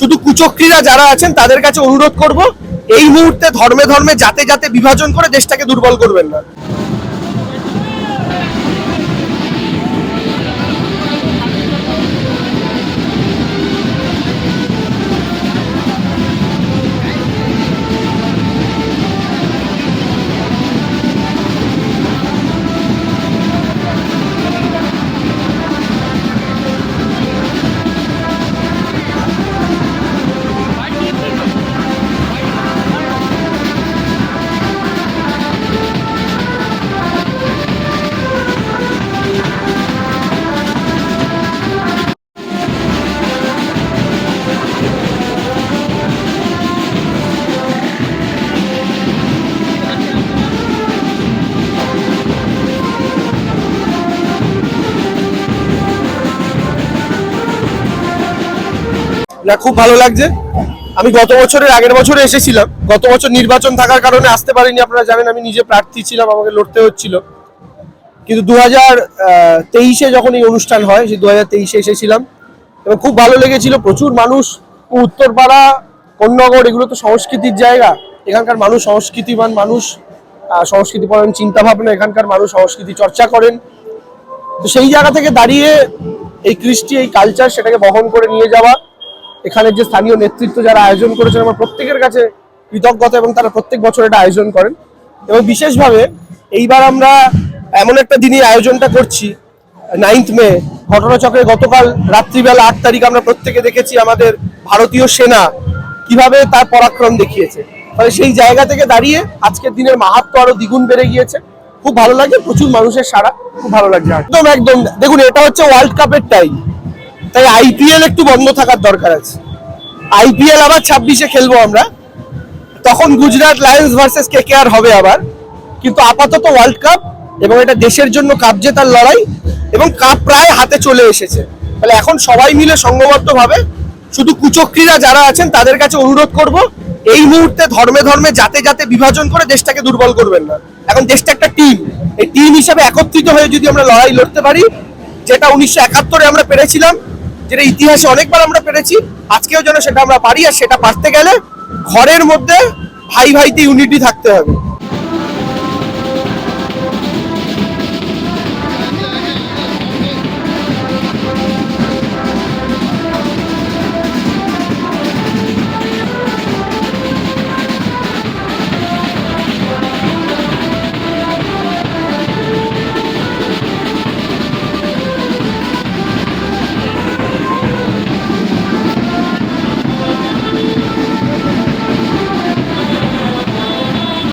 শুধু কুচক্রীরা যারা আছেন, তাদের কাছে অনুরোধ করব, এই মুহূর্তে ধর্মে ধর্মে যাতে যাতে বিভাজন করে দেশটাকে দুর্বল করবেন না। না, খুব ভালো লাগছে। আমি গত বছরের আগের বছরে এসেছিলাম। গত বছর নির্বাচন থাকার কারণে আসতে পারিনি, আপনারা জানেন, আমি নিজে প্রার্থী ছিলাম, আমাকে লড়তে হচ্ছিল। কিন্তু দু হাজার তেইশে যখন এই অনুষ্ঠান হয়, সেই দু হাজার তেইশে এসেছিলাম। এবং খুব ভালো লেগেছিল, প্রচুর মানুষ, উত্তরপাড়া কন্যাগড় এগুলো তো সংস্কৃতির জায়গা। এখানকার মানুষ সংস্কৃতিবান মানুষ সংস্কৃতিপরায়ণ চিন্তা ভাবনা এখানকার মানুষ সংস্কৃতি চর্চা করেন। তো সেই জায়গা থেকে দাঁড়িয়ে এই কৃষ্টি, এই কালচার সেটাকে বহন করে নিয়ে যাওয়া এখানের যে স্থানীয় নেতৃত্ব যারা আয়োজন করেছেন, আমার প্রত্যেকের কাছে কৃতজ্ঞতা এবং তারা প্রত্যেক বছর এটা আয়োজন করেন। এবং বিশেষভাবে এইবার আমরা এমন একটা দিনই আয়োজনটা করছি নাইন্থ মে ঘটনাচক্রে গতকাল রাত্রিবেলা আট তারিখ আমরা প্রত্যেকে দেখেছি আমাদের ভারতীয় সেনা কীভাবে তার পরাক্রম দেখিয়েছে। ফলে সেই জায়গা থেকে দাঁড়িয়ে আজকের দিনের মাহাত্ম আরও দ্বিগুণ বেড়ে গিয়েছে। খুব ভালো লাগে, প্রচুর মানুষের সারা খুব ভালো লাগছে। একদম একদম, দেখুন, এটা হচ্ছে ওয়ার্ল্ড কাপের টাইম তাই আইপিএল একটু বন্ধ থাকার দরকার আছে। আইপিএল আবার ছাব্বিশে খেলব আমরা। তখন Gujarat lions versus K R হবে আবার। কিন্তু আপাতত ওয়ার্ল্ড কাপ এবং এটা দেশের জন্য কাপ জেতার লড়াই এবং কাপ প্রায় হাতে চলে এসেছে। তাহলে এখন সবাই মিলে সংঘবদ্ধভাবে শুধু কুচক্রীরা যারা আছেন তাদের কাছে অনুরোধ করব, এই মুহূর্তে ধর্মে ধর্মে যাতে যাতে বিভাজন করে দেশটাকে দুর্বল করবেন না। এখন দেশটা একটা টিম। এই টিম হিসাবে একত্রিত হয়ে যদি আমরা লড়াই লড়তে পারি, যেটা উনিশশো একাত্তরে আমরা পেরেছিলাম যেটা ইতিহাসে অনেকবার আমরা পেরেছি, আজকেও যেন সেটা আমরা পারি আর সেটা পারতে গেলে ঘরের মধ্যে ভাই ভাইতে ইউনিটি থাকতে হবে।